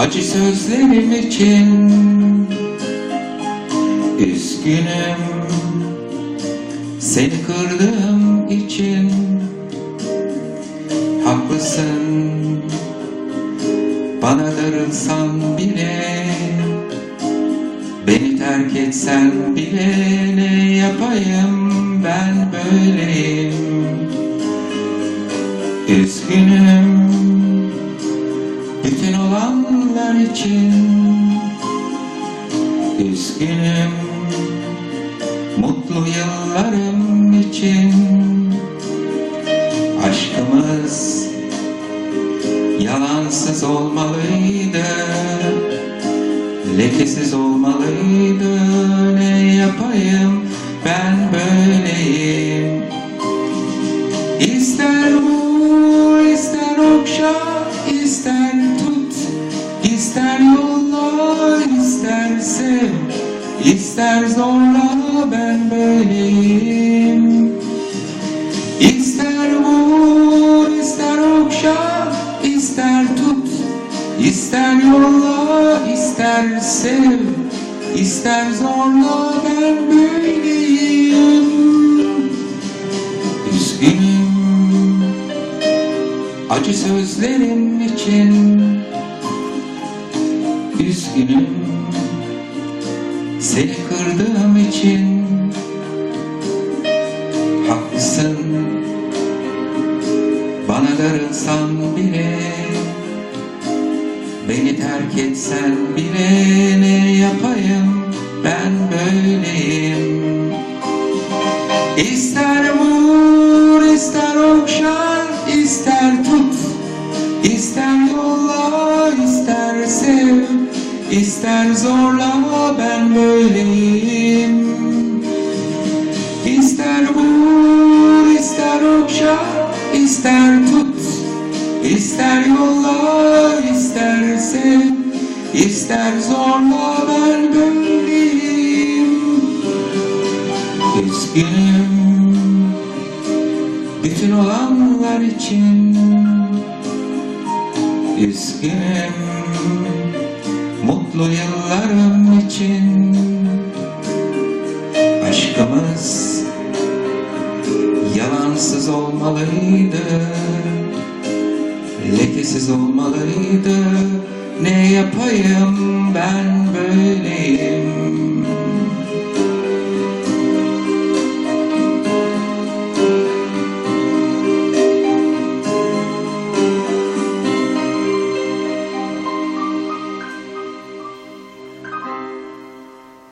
Acı sözlerim için Üzgünüm. Seni kırdığım için Haklısın. Bana darılsan bile Beni terk etsen bile Ne yapayım ben böyleyim? Üzgünüm bütün olanlar için Üzgünüm Mutlu yıllarım için. Aşkımız Yalansız olmalıydı Lekesiz olmalıydı ister zorla ben böyleyim. İster vur, ister okşa, ister tut, ister yolla, ister sev, ister zorla ben böyleyim. Üzgünüm Acı sözlerin için Üzgünüm Seni kırdığım için Haklısın. Bana darılsan bile Beni terk etsen bile Ne yapayım? Ben böyleyim. İster ister zorla ben böyleyim. İster vur, ister okşar, ister tut, ister yolla, ister sev, ister zorla ben böyleyim. Üzgünüm bütün olanlar için Üzgünüm mutlu yıllarım için. Aşkımız yalansız olmalıydı Lekesiz olmalıydı. Ne yapayım ben böyleyim